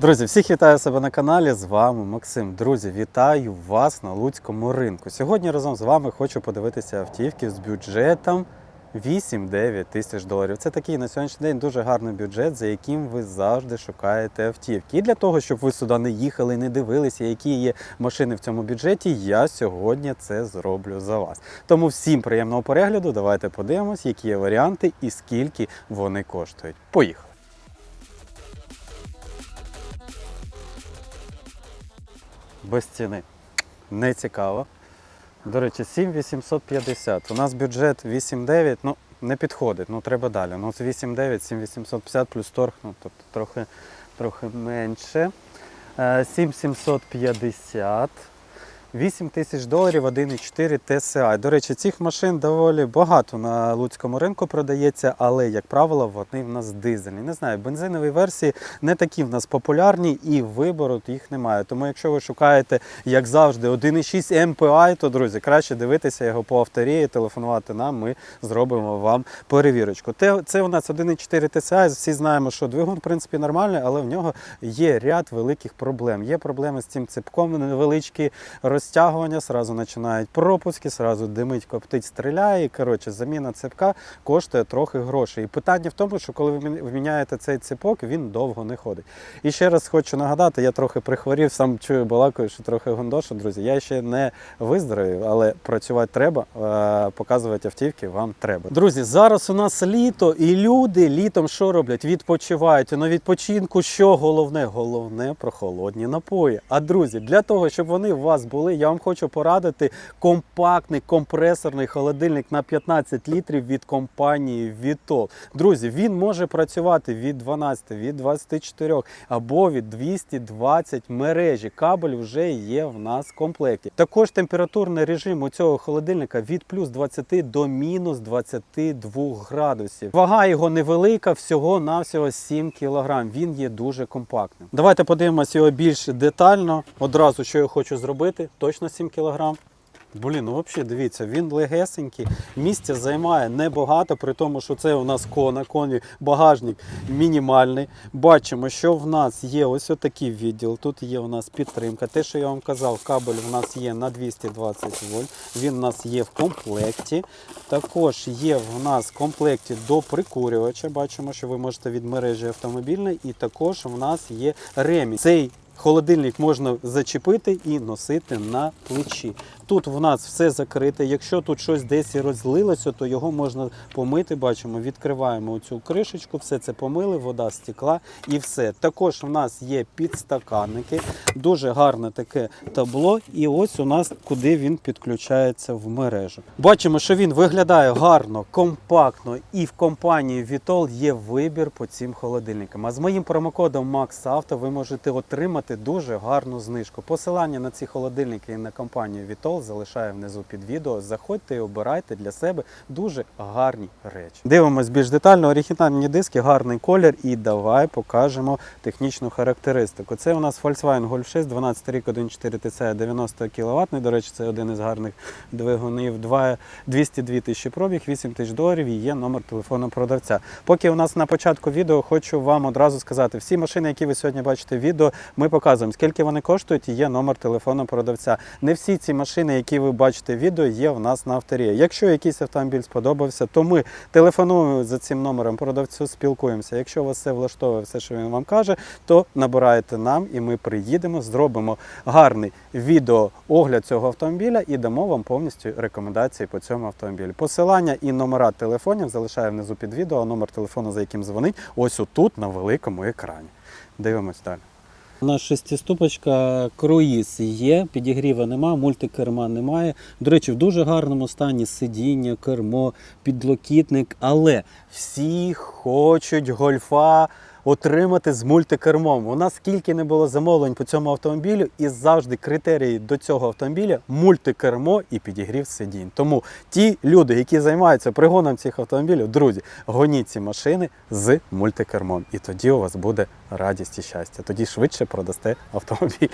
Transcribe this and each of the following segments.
Друзі, всіх вітаю себе на каналі. З вами Максим. Друзі, вітаю вас на Луцькому ринку. Сьогодні разом з вами хочу подивитися автівки з бюджетом 8-9 тисяч доларів. Це такий на сьогоднішній день дуже гарний бюджет, за яким ви завжди шукаєте автівки. І для того, щоб ви сюди не їхали, не дивилися, які є машини в цьому бюджеті, я сьогодні це зроблю за вас. Тому всім приємного перегляду. Давайте подивимось, які є варіанти і скільки вони коштують. Поїхали! Без ціни. Не цікаво. До речі, 7850. У нас бюджет 8,9, ну не підходить, ну треба далі. Ну, 89, 7850 плюс торг, ну тобто трохи, трохи менше. Е, 7750. 8 тисяч доларів 1,4 TSI. До речі, цих машин доволі багато на луцькому ринку продається, але, як правило, вони в нас дизельні. Не знаю, бензинові версії не такі в нас популярні і вибору їх немає. Тому, якщо ви шукаєте, як завжди, 1,6 MPI, то, друзі, краще дивитися його по авторії, телефонувати нам, ми зробимо вам перевірочку. Це у нас 1,4 TSI. Всі знаємо, що двигун, в принципі, нормальний, але в нього є ряд великих проблем. Є проблеми з цим ципком, невеличкі розтягування, сразу починають пропуски, сразу димить, коптить, стріляє. І, коротше, заміна ципка коштує трохи грошей. І питання в тому, що коли ви мін- міняєте цей ципок, він довго не ходить. І ще раз хочу нагадати, я трохи прихворів, сам чую балакаю, що трохи гондошу, друзі. Я ще не виздоровів, але працювати треба, показувати автівки вам треба. Друзі, зараз у нас літо, і люди літом що роблять? Відпочивають. На відпочинку що головне? Головне прохолодні напої. А друзі, для того, щоб вони у вас були, я вам хочу порадити компактний компресорний холодильник на 15 літрів від компанії Vitol. Друзі, він може працювати від 12, від 24 або від 220 мережі. Кабель вже є в нас в комплекті. Також температурний режим у цього холодильника від плюс 20 до мінус 22 градусів. Вага його невелика, всього навсього 7 кг. Він є дуже компактним. Давайте подивимося його більш детально. Одразу що я хочу зробити, точно 7 кг. Блін, ну взагалі дивіться, він легесенький, місця займає небагато, при тому, що це у нас кона, коні, багажник мінімальний. Бачимо, що в нас є ось отакий відділ. Тут є у нас підтримка. Те, що я вам казав, кабель у нас є на 220 вольт. Він у нас є в комплекті. Також є в нас в комплекті до прикурювача. Бачимо, що ви можете від мережі автомобільної, і також в нас є ремінь. Цей Холодильник можна зачепити і носити на плечі. Тут в нас все закрите. Якщо тут щось десь і розлилося, то його можна помити. Бачимо, відкриваємо цю кришечку, все це помили, вода стекла і все. Також в нас є підстаканники, дуже гарне таке табло. І ось у нас куди він підключається в мережу. Бачимо, що він виглядає гарно, компактно, і в компанії Vitol є вибір по цим холодильникам. А з моїм промокодом MaxAuto ви можете отримати дуже гарну знижку. Посилання на ці холодильники і на компанію Vitol залишаю внизу під відео. Заходьте і обирайте для себе дуже гарні речі. Дивимось більш детально. Оригінальні диски, гарний колір. І давай покажемо технічну характеристику. Це у нас Volkswagen Golf 6, 12 рік, 1.4 TCI, 90 кВт. До речі, це один із гарних двигунів. 202 тисячі пробіг, 8 тисяч доларів і є номер телефону продавця. Поки у нас на початку відео хочу вам одразу сказати, всі машини, які ви сьогодні бачите в відео, ми показуємо, скільки вони коштують, і є номер телефону продавця. Не всі ці машини, які ви бачите в відео, є в нас на авторі. Якщо якийсь автомобіль сподобався, то ми телефонуємо за цим номером продавцю, спілкуємося. Якщо вас все влаштовує, все, що він вам каже, то набирайте нам і ми приїдемо, зробимо гарний відео огляд цього автомобіля і дамо вам повністю рекомендації по цьому автомобілю. Посилання і номера телефонів залишаю внизу під відео, а номер телефону, за яким дзвонить, ось отут на великому екрані. Дивимось далі. У нас шестиступочка круїз є, підігріва немає, мультикерма немає. До речі, в дуже гарному стані сидіння, кермо, підлокітник, але всі хочуть гольфа отримати з мультикермом. У нас скільки не було замовлень по цьому автомобілю, і завжди критерії до цього автомобіля мультикермо і підігрів сидінь. Тому ті люди, які займаються пригоном цих автомобілів, друзі, гоніть ці машини з мультикермом. І тоді у вас буде радість і щастя. Тоді швидше продасте автомобіль.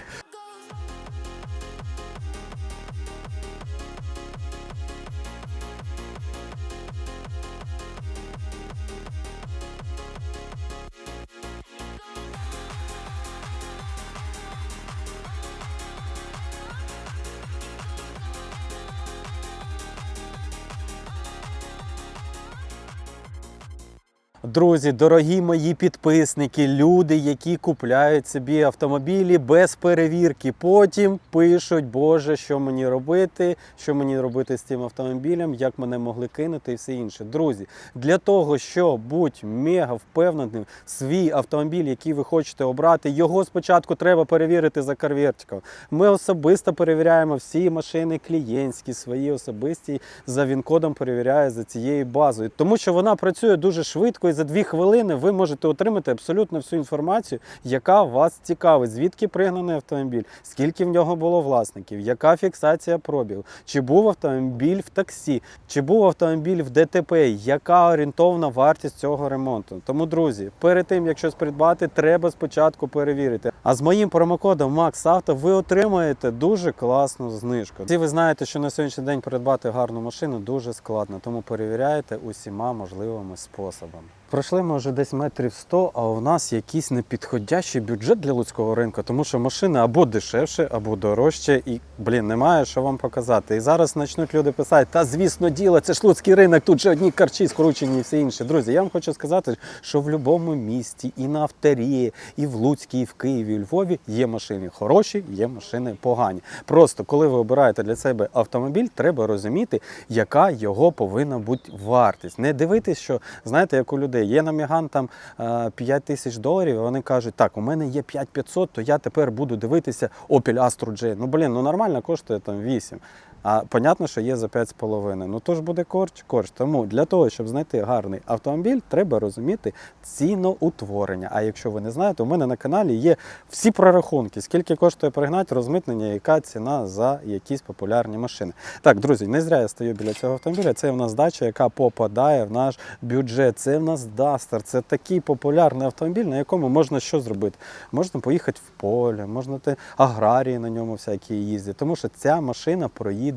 Друзі, дорогі мої підписники, люди, які купляють собі автомобілі без перевірки. Потім пишуть, Боже, що мені робити, що мені робити з цим автомобілем, як мене могли кинути і все інше. Друзі, для того, щоб бути мега впевненим, свій автомобіль, який ви хочете обрати, його спочатку треба перевірити за карвертиком. Ми особисто перевіряємо всі машини клієнтські, свої особисті за він-кодом перевіряє за цією базою, тому що вона працює дуже швидко, за дві хвилини ви можете отримати абсолютно всю інформацію, яка вас цікавить, звідки пригнаний автомобіль, скільки в нього було власників, яка фіксація пробігу, чи був автомобіль в таксі, чи був автомобіль в ДТП, яка орієнтовна вартість цього ремонту. Тому, друзі, перед тим як щось придбати, треба спочатку перевірити. А з моїм промокодом MaxAuto ви отримаєте дуже класну знижку. Всі ви знаєте, що на сьогоднішній день придбати гарну машину дуже складно, тому перевіряйте усіма можливими способами. Пройшли ми вже десь метрів 100, а у нас якийсь непідходящий бюджет для луцького ринку, тому що машини або дешевше, або дорожче, і блін, немає що вам показати. І зараз почнуть люди писати: та звісно, діло, це ж луцький ринок, тут же одні карчі скручені і все інше. Друзі, я вам хочу сказати, що в будь-якому місті, і на авторії, і в Луцькій, і в Києві, і у Львові є машини хороші, є машини погані. Просто коли ви обираєте для себе автомобіль, треба розуміти, яка його повинна бути вартість. Не дивитись, що знаєте, як у людей є наміган там е, 5 тисяч доларів. і Вони кажуть, так, у мене є 5500, то я тепер буду дивитися Opel Astra J. Ну блін, ну нормально коштує там 8. А понятно, що є за 5,5. Ну то ж буде корч, корч. Тому для того, щоб знайти гарний автомобіль, треба розуміти ціноутворення. А якщо ви не знаєте, у мене на каналі є всі прорахунки, скільки коштує пригнати, розмитнення, яка ціна за якісь популярні машини. Так, друзі, не зря я стою біля цього автомобіля. Це в нас дача, яка попадає в наш бюджет. Це в нас Duster. Це такий популярний автомобіль, на якому можна що зробити? Можна поїхати в поле, можна аграрії на ньому всякі їздять. Тому що ця машина проїде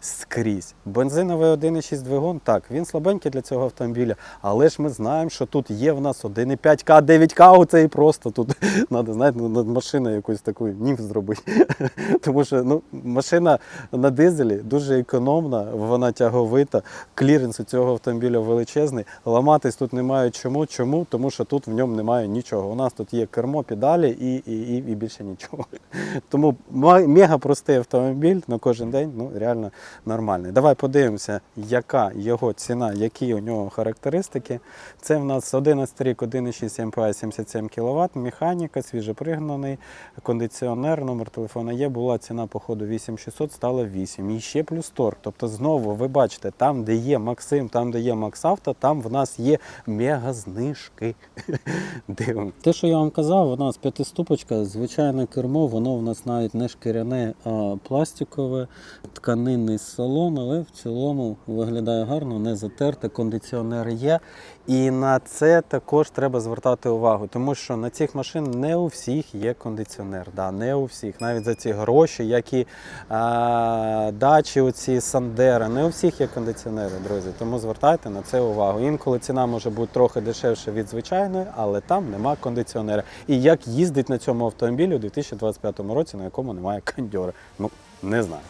скрізь. Бензиновий 1,6 двигун, так, він слабенький для цього автомобіля, але ж ми знаємо, що тут є в нас 1,5К, 9К, оце і просто тут треба, знаєте, над машиною якусь таку німф зробити. Тому що ну, машина на дизелі дуже економна, вона тяговита, кліренс у цього автомобіля величезний. Ламатись тут немає чому. Чому? Тому що тут в ньому немає нічого. У нас тут є кермо, педалі і, і, і, і більше нічого. Тому мега простий автомобіль на кожен день, ну реально нормальний. Давай подивимося, яка його ціна, які у нього характеристики. Це в нас 11 рік, 1,6 МПА, 77 кВт, механіка, свіжопригнаний, кондиціонер, номер телефона є. Була ціна по ходу 8600, стала 8. І ще плюс торг. Тобто, знову ви бачите, там, де є Максим, там, де є Максавто, там в нас є мега знижки. Дивимо. Те, що я вам казав, у нас п'ятиступочка, звичайне кермо, воно в нас навіть не шкіряне, а пластикове, тканинний салон, але в цілому виглядає гарно, не затерте, кондиціонер є. І на це також треба звертати увагу, тому що на цих машин не у всіх є кондиціонер. Да, не у всіх. Навіть за ці гроші, як і а, дачі, оці Сандера, не у всіх є кондиціонери, друзі. Тому звертайте на це увагу. Інколи ціна може бути трохи дешевше від звичайної, але там нема кондиціонера. І як їздить на цьому автомобілі у 2025 році, на якому немає кондьора? Ну, не знаю.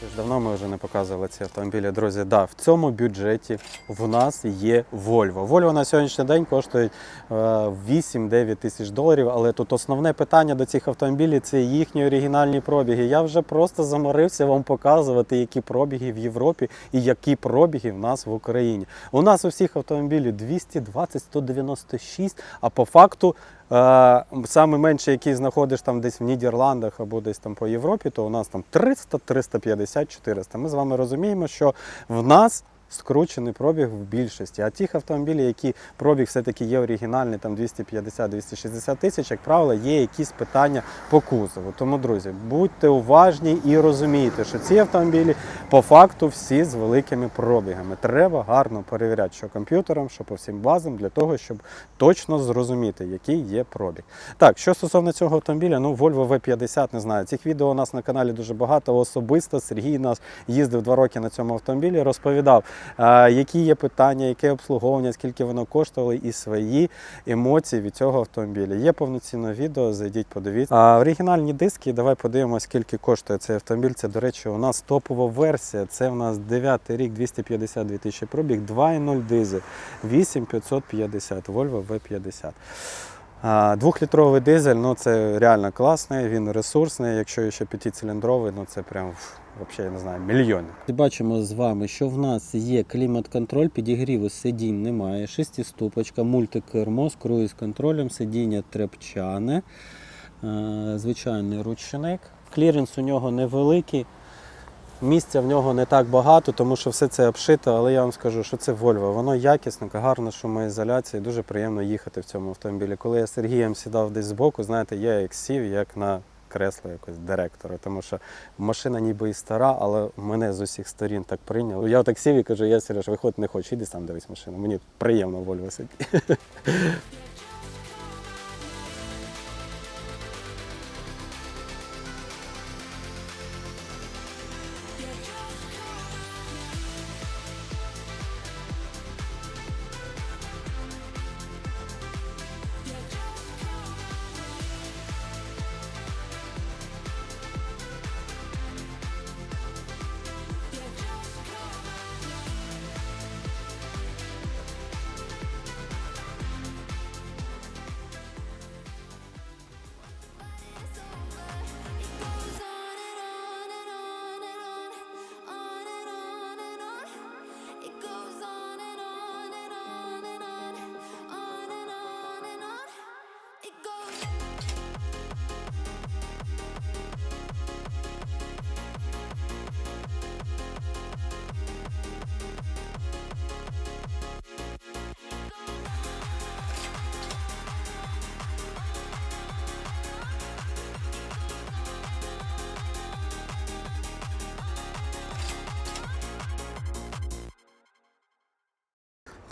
Тож давно ми вже не показували ці автомобілі. Друзі, да, в цьому бюджеті в нас є Volvo. Volvo на сьогоднішній день коштують е, 8-9 тисяч доларів, але тут основне питання до цих автомобілів це їхні оригінальні пробіги. Я вже просто заморився вам показувати, які пробіги в Європі і які пробіги в нас в Україні. У нас у всіх автомобілів 220-196, а по факту Е, Саме менше, який знаходиш там десь в Нідерландах або десь там по Європі, то у нас там 300, 350, 400. Ми з вами розуміємо, що в нас скручений пробіг в більшості. А ті автомобілі, які пробіг все-таки є оригінальний, там 250-260 тисяч, як правило, є якісь питання по кузову. Тому, друзі, будьте уважні і розумійте, що ці автомобілі по факту всі з великими пробігами. Треба гарно перевіряти, що комп'ютером, що по всім базам, для того, щоб точно зрозуміти, який є пробіг. Так, що стосовно цього автомобіля, ну Volvo V50, не знаю. Цих відео у нас на каналі дуже багато. Особисто Сергій нас їздив два роки на цьому автомобілі, розповідав, які є питання, яке обслуговування, скільки воно коштувало, і свої емоції від цього автомобіля. Є повноцінне відео, зайдіть, подивіться. Оригінальні диски, давай подивимося, скільки коштує цей автомобіль. Це, до речі, у нас топова версія. Це у нас 9 рік, 252 тисячі пробіг, 2.0 дизель, 8550, Volvo V50. Двохлітровий дизель, ну це реально класний, він ресурсний. Якщо ще п'ятициліндровий, ну це прям взагалі, я не знаю, мільйонник. Бачимо з вами, що в нас є клімат-контроль, підігріву сидінь немає, шестиступочка, мультикермо з круїз-контролем, сидіння трепчане, е, звичайний ручник. Кліренс у нього невеликий. Місця в нього не так багато, тому що все це обшито, але я вам скажу, що це Volvo. Воно якісне, гарна шумоізоляція, дуже приємно їхати в цьому автомобілі. Коли я з Сергієм сідав десь збоку, знаєте, я як сів, як на кресло якось директора, тому що машина ніби і стара, але мене з усіх сторін так прийняло. Я так сів і кажу, я Сереж, виходь не хочу, іди сам дивись машину. Мені приємно Вольво сидіти.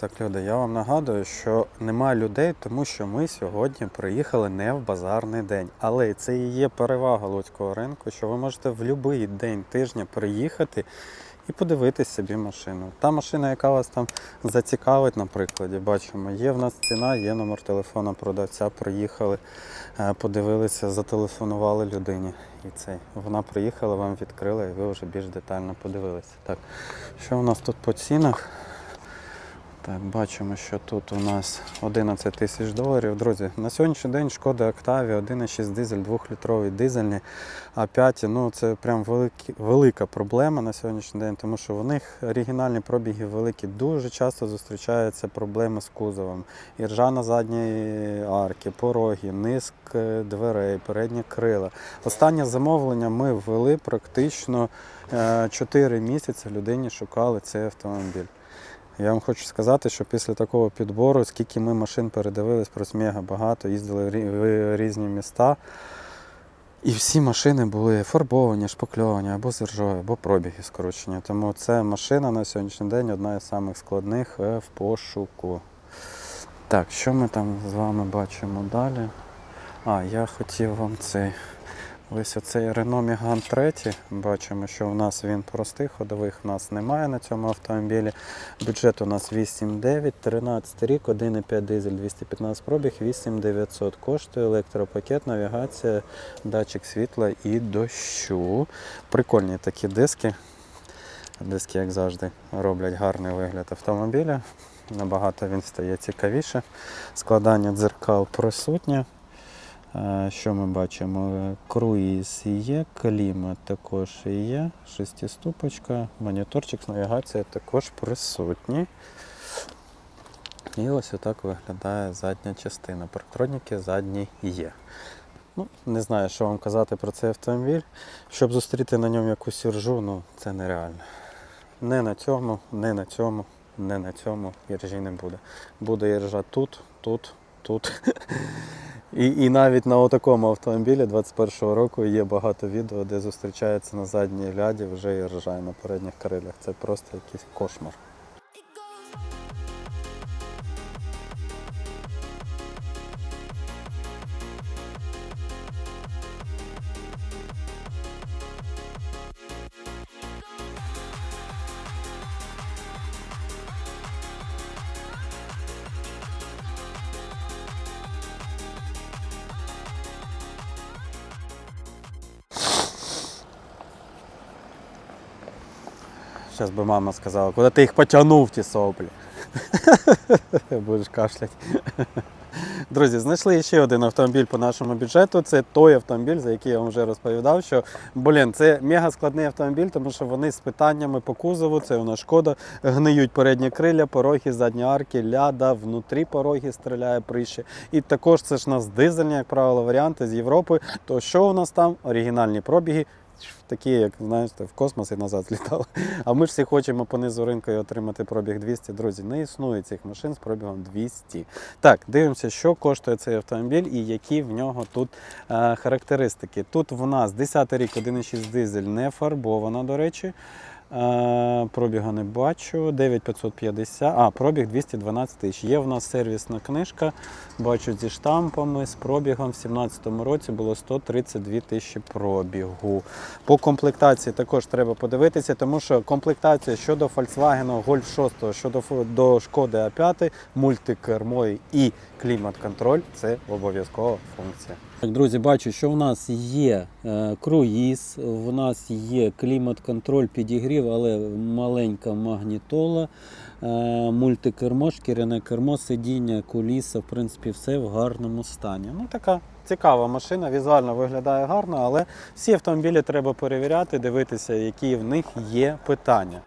Так, люди, я вам нагадую, що немає людей, тому що ми сьогодні приїхали не в базарний день. Але це і є перевага луцького ринку, що ви можете в будь-який день тижня приїхати і подивитись собі машину. Та машина, яка вас там зацікавить, на прикладі, бачимо, є в нас ціна, є номер телефона продавця. Приїхали, е, подивилися, зателефонували людині. І цей. Вона приїхала, вам відкрила, і ви вже більш детально подивилися. Так, що у нас тут по цінах? Так, бачимо, що тут у нас 11 тисяч доларів. Друзі, на сьогоднішній день шкода Октавія 1,6 дизель, 2-літровий дизельний, а 5 ну це прям великі, велика проблема на сьогоднішній день, тому що в них оригінальні пробіги великі. Дуже часто зустрічаються проблеми з кузовом. Іржа на задній арки, пороги, низк е, дверей, передні крила. Останнє замовлення ми ввели практично 4 місяці людині шукали цей автомобіль. Я вам хочу сказати, що після такого підбору, скільки ми машин передивились, просто мега багато, їздили в різні міста. І всі машини були фарбовані, шпакльовані або з ржою, або пробіги скорочені. Тому це машина на сьогоднішній день одна із самих складних е, в пошуку. Так, що ми там з вами бачимо далі? А, я хотів вам цей. Ось оцей Renault Megane 3. Бачимо, що у нас він простий, ходових у нас немає на цьому автомобілі. Бюджет у нас 8,9, 13 рік, 1,5 дизель, 215 пробіг, 8900 коштує, електропакет, навігація, датчик світла і дощу. Прикольні такі диски. Диски, як завжди, роблять гарний вигляд автомобіля. Набагато він стає цікавіше. Складання дзеркал присутнє. Е, Що ми бачимо? Круїз є, клімат також є, шестиступочка, моніторчик з навігацією також присутні. І ось отак виглядає задня частина. Парктроніки задні є. Ну, не знаю, що вам казати про цей автомобіль. Щоб зустріти на ньому якусь іржу, ну це нереально. Не на цьому, не на цьому, не на цьому іржі не буде. Буде іржа тут, тут, тут. І, і навіть на такому автомобілі 21-го року є багато відео, де зустрічається на задній ляді вже і ржає на передніх крилях. Це просто якийсь кошмар. Зараз би мама сказала, куди ти їх потягнув, ті соплі. Будеш кашляти. Друзі, знайшли ще один автомобіль по нашому бюджету. Це той автомобіль, за який я вам вже розповідав, що блін, це мега складний автомобіль, тому що вони з питаннями по кузову. Це у нас шкода, гниють передні криля, пороги, задні арки, ляда, внутрі пороги стріляє прищі. І також це ж у нас дизельні, як правило, варіанти з Європи. То що у нас там? Оригінальні пробіги. Такі, як знаєте, в космос і назад злітали. А ми ж всі хочемо по низу ринку і отримати пробіг 200. Друзі, не існує цих машин з пробігом 200. Так, дивимося, що коштує цей автомобіль і які в нього тут е, характеристики. Тут в нас 10 рік 1,6 дизель не фарбована, до речі. Е, Пробіга не бачу. 9550. А, пробіг 212 тисяч. Є в нас сервісна книжка. Бачу зі штампами, з пробігом. В 2017 році було 132 тисячі пробігу. По комплектації також треба подивитися, тому що комплектація щодо Volkswagen Golf 6, щодо до Шкоди А5, мультикермо і клімат-контроль це обов'язкова функція. Так, друзі, бачу, що в нас є е, круїз, в нас є клімат-контроль, підігрів, але маленька магнітола, е, мультикермо, шкіряне кермо, сидіння, куліса, в принципі, все в гарному стані. Ну, така цікава машина, візуально виглядає гарно, але всі автомобілі треба перевіряти, дивитися, які в них є питання.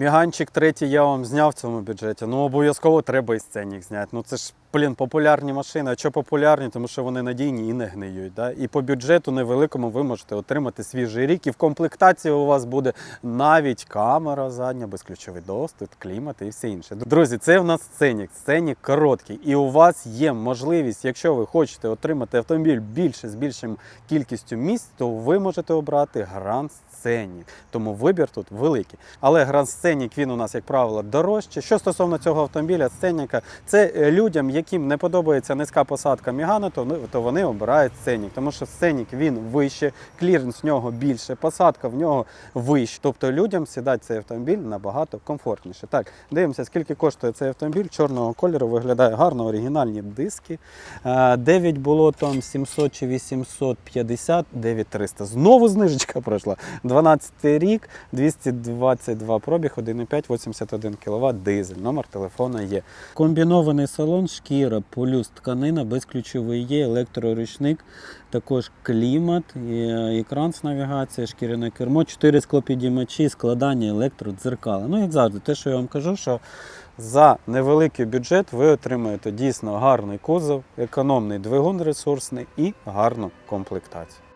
Міганчик третій я вам зняв в цьому бюджеті. Ну обов'язково треба і сценік зняти. Ну це ж блін, популярні машини. А що популярні? Тому що вони надійні і не гниють. Да? І по бюджету невеликому ви можете отримати свіжий рік. І в комплектації у вас буде навіть камера задня, безключовий доступ, клімат і все інше. Друзі, це в нас сценік. Сценік короткий. І у вас є можливість, якщо ви хочете отримати автомобіль більше з більшим кількістю місць, то ви можете обрати Grand Scenic. Тому вибір тут великий. Але Grand Scenic, він у нас, як правило, дорожче. Що стосовно цього автомобіля, Scenic, це людям, яким не подобається низька посадка Мігана, то, то вони обирають Scenic. Тому що Scenic він вище, кліренс в нього більше, посадка в нього вище. Тобто людям сідати цей автомобіль набагато комфортніше. Так, дивимося, скільки коштує цей автомобіль. Чорного кольору виглядає гарно, оригінальні диски. Е, 9 було там 700 чи 850, 9300. Знову знижечка пройшла. 12 рік, 222 пробіг, 1,5, 81 кВт, дизель. Номер телефона є. Комбінований салон, шкіра, полюс, тканина, безключовий є, електроручник, також клімат, е, екран з навігації, шкіряне кермо, 4 склопідіймачі, складання електродзеркала. Ну, як завжди, те, що я вам кажу, що за невеликий бюджет ви отримаєте дійсно гарний кузов, економний двигун ресурсний і гарну комплектацію.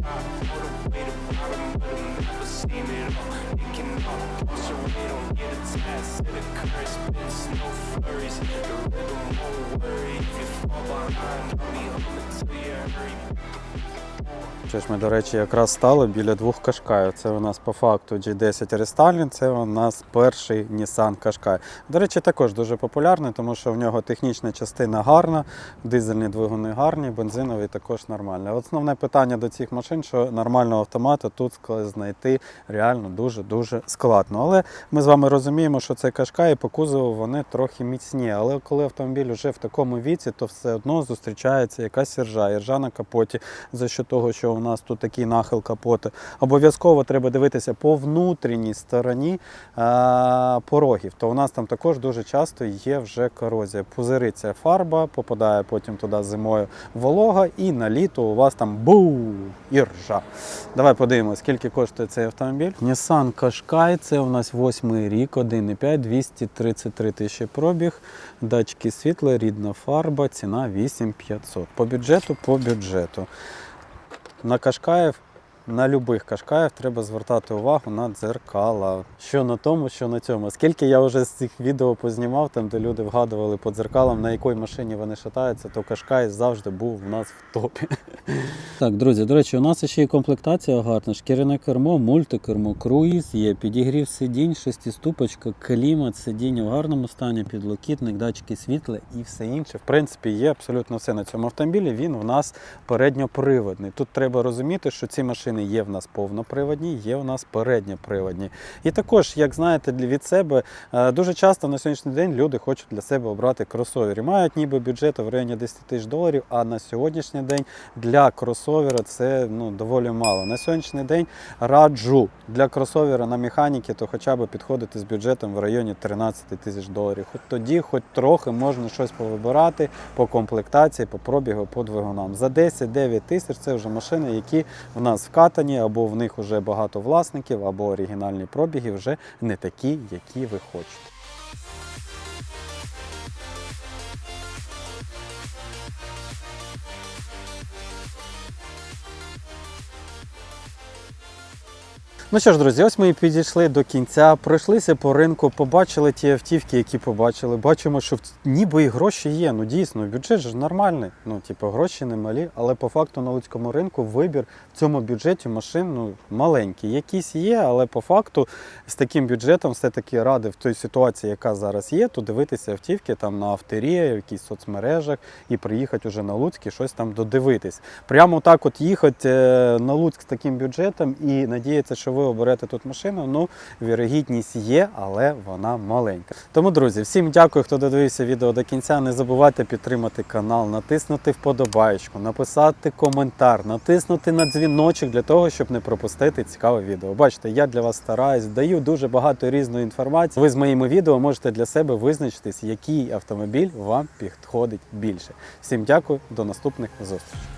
top All the way to bottom of the map, seen it all Picking up, closer, we don't get attached to the curse Been no flurries, the rhythm won't worry If you fall behind, I'll be hurry. Ми, до речі, якраз стали біля двох Кашкаїв. Це у нас по факту G10 Restyling, це у нас перший Nissan Qashqai. До речі, також дуже популярний, тому що в нього технічна частина гарна, дизельні двигуни гарні, бензиновий також нормальний. Основне питання до цих машин, що нормального автомата тут знайти реально дуже-дуже складно. Але ми з вами розуміємо, що це Qashqai, по кузову вони трохи міцні. Але коли автомобіль вже в такому віці, то все одно зустрічається якась іржа, іржа на капоті за що того, що у нас тут такий нахил капота, обов'язково треба дивитися по внутрішній стороні а, порогів. То у нас там також дуже часто є вже корозія. Пузириться фарба, попадає потім туди зимою волога, і на літо у вас там бу і ржа. Давай подивимося, скільки коштує цей автомобіль. Nissan Qashqai, це у нас восьмий рік, 1,5, 233 тисячі пробіг, датчики світла, рідна фарба, ціна 8500. По бюджету, по бюджету. На Кашкаїв, на любих Кашкаїв треба звертати увагу на дзеркала. Що на тому, що на цьому. Скільки я вже з цих відео познімав, там де люди вгадували по дзеркалам, на якій машині вони шатаються, то Кашкай завжди був у нас в топі. Так, друзі, до речі, у нас ще й комплектація гарна. Шкіряне кермо, мультикермо, круїз, є підігрів сидінь, шестиступочка, клімат, сидіння в гарному стані, підлокітник, датчики світла і все інше. В принципі, є абсолютно все на цьому автомобілі. Він у нас передньоприводний. Тут треба розуміти, що ці машини є в нас повноприводні, є у нас передньоприводні. І також, як знаєте, від себе е, дуже часто на сьогоднішній день люди хочуть для себе обрати кросовер. І мають ніби бюджет в районі 10 тисяч доларів, а на сьогоднішній день для кросовера це ну, доволі мало. На сьогоднішній день раджу для кросовера на механіки, то хоча б підходити з бюджетом в районі 13 тисяч доларів. Хоч тоді, хоч трохи можна щось повибирати по комплектації, по пробігу, по двигунам. За 10-9 тисяч це вже машини, які в нас вкатані, або в них вже багато власників, або оригінальні пробіги вже не такі, які ви хочете. Ну що ж, друзі, ось ми і підійшли до кінця, пройшлися по ринку, побачили ті автівки, які побачили. Бачимо, що ніби і гроші є. Ну дійсно, бюджет ж нормальний. Ну, типу, гроші не малі, але по факту на Луцькому ринку вибір в цьому бюджеті машин ну, маленький. Якісь є, але по факту з таким бюджетом все-таки радив в той ситуації, яка зараз є, то дивитися автівки там на авторі, в якихось соцмережах і приїхати уже на Луцьк і щось там додивитись. Прямо так от їхати е, на Луцьк з таким бюджетом і надіятися, що ви оберете тут машину, ну, вірогідність є, але вона маленька. Тому, друзі, всім дякую, хто додивився відео до кінця. Не забувайте підтримати канал, натиснути вподобаєчку, написати коментар, натиснути на дзвіночок для того, щоб не пропустити цікаве відео. Бачите, я для вас стараюсь, даю дуже багато різної інформації. Ви з моїми відео можете для себе визначитись, який автомобіль вам підходить більше. Всім дякую, до наступних зустрічей.